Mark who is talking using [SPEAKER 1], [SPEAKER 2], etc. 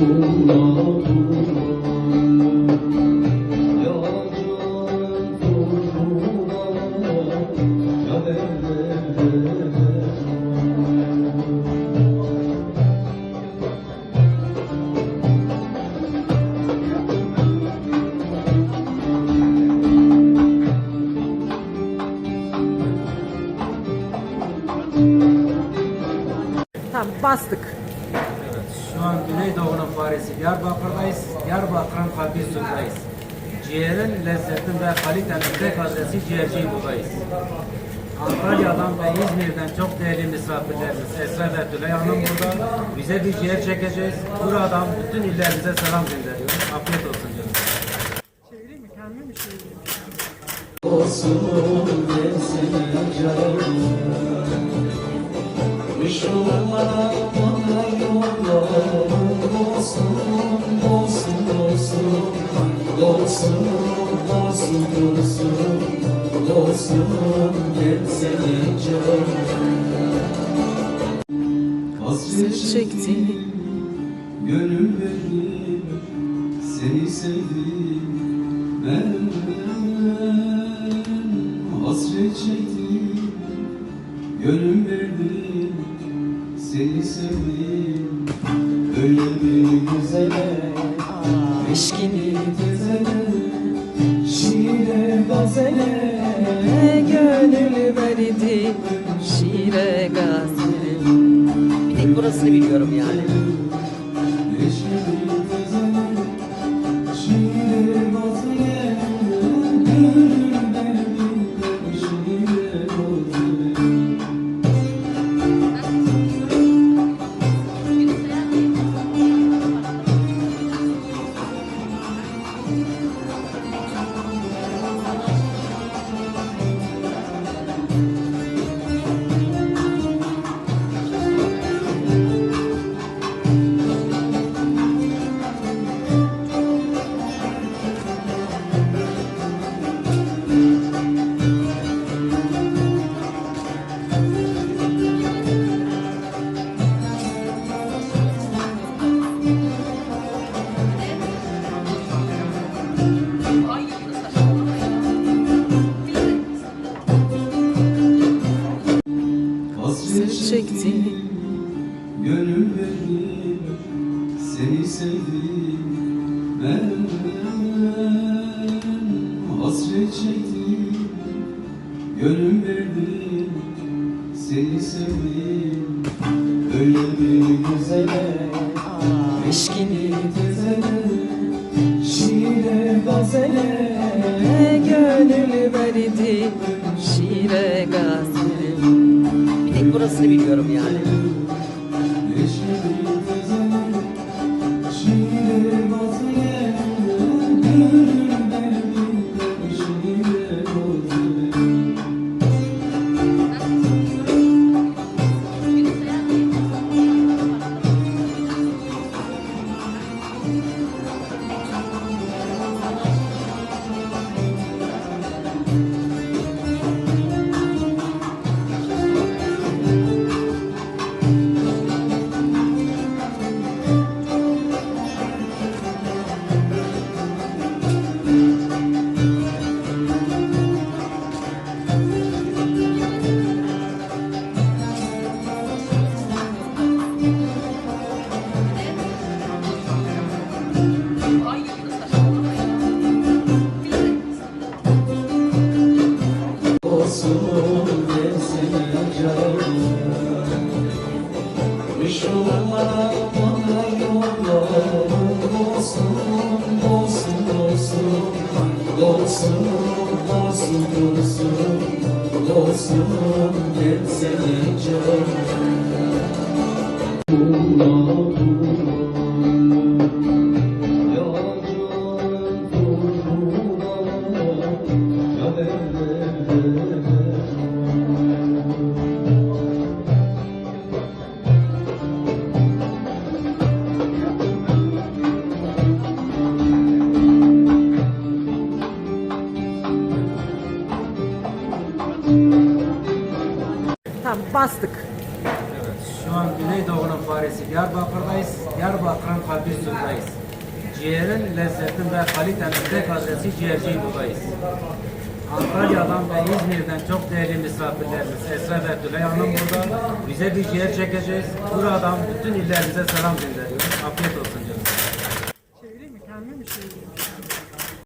[SPEAKER 1] Tamam bastık.
[SPEAKER 2] Şu an Güneydoğu'nun Paris'i Diyarbakır'dayız. Diyarbakır'ın kalbi Sundayız. Ciğerin lezzetin ve kalitenin tek adresi Ciğerci buradayız. Antalya'dan ve İzmir'den çok değerli misafirlerimiz Esra ve Tülay Hanım burada. Bize bir ciğer çekeceğiz. Buradan bütün illerimize selam gönderiyoruz. Afiyet olsun canım.
[SPEAKER 1] Çevireyim mi? Kendime mi çevireyim?
[SPEAKER 3] Hasret çektim
[SPEAKER 4] Gönül verdim Seni sevdim Ben Hasret çektim Gönül verdim Seni sevdim. Öyle bir güzele Eşkini tezele şiire gazele
[SPEAKER 3] Bir tek burasını biliyorum yani.
[SPEAKER 4] Eşkini tezele Hasret
[SPEAKER 3] çektim
[SPEAKER 4] Gönül verdim Seni sevdim. Ben Hasret çektim. Gönül verdim Seni sevdim
[SPEAKER 3] burasını biliyorum yani
[SPEAKER 4] Olsun, olsun, olsun, olsun desene
[SPEAKER 1] Tamam bastık.
[SPEAKER 2] Evet, şu an Güneydoğu'nun Farisi Diyarbakır'dayız. Diyarbakır'ın kalbi üstündeyiz. Ciğerin lezzetin ve kalitenin tek adresi ciğerci buradayız. Antalya'dan ve İzmir'den çok değerli misafirlerimiz Esra ve Tülay Hanım burada. Bize bir ciğer çekeceğiz. Buradan bütün illerimize selam gönderiyoruz. Afiyet olsun.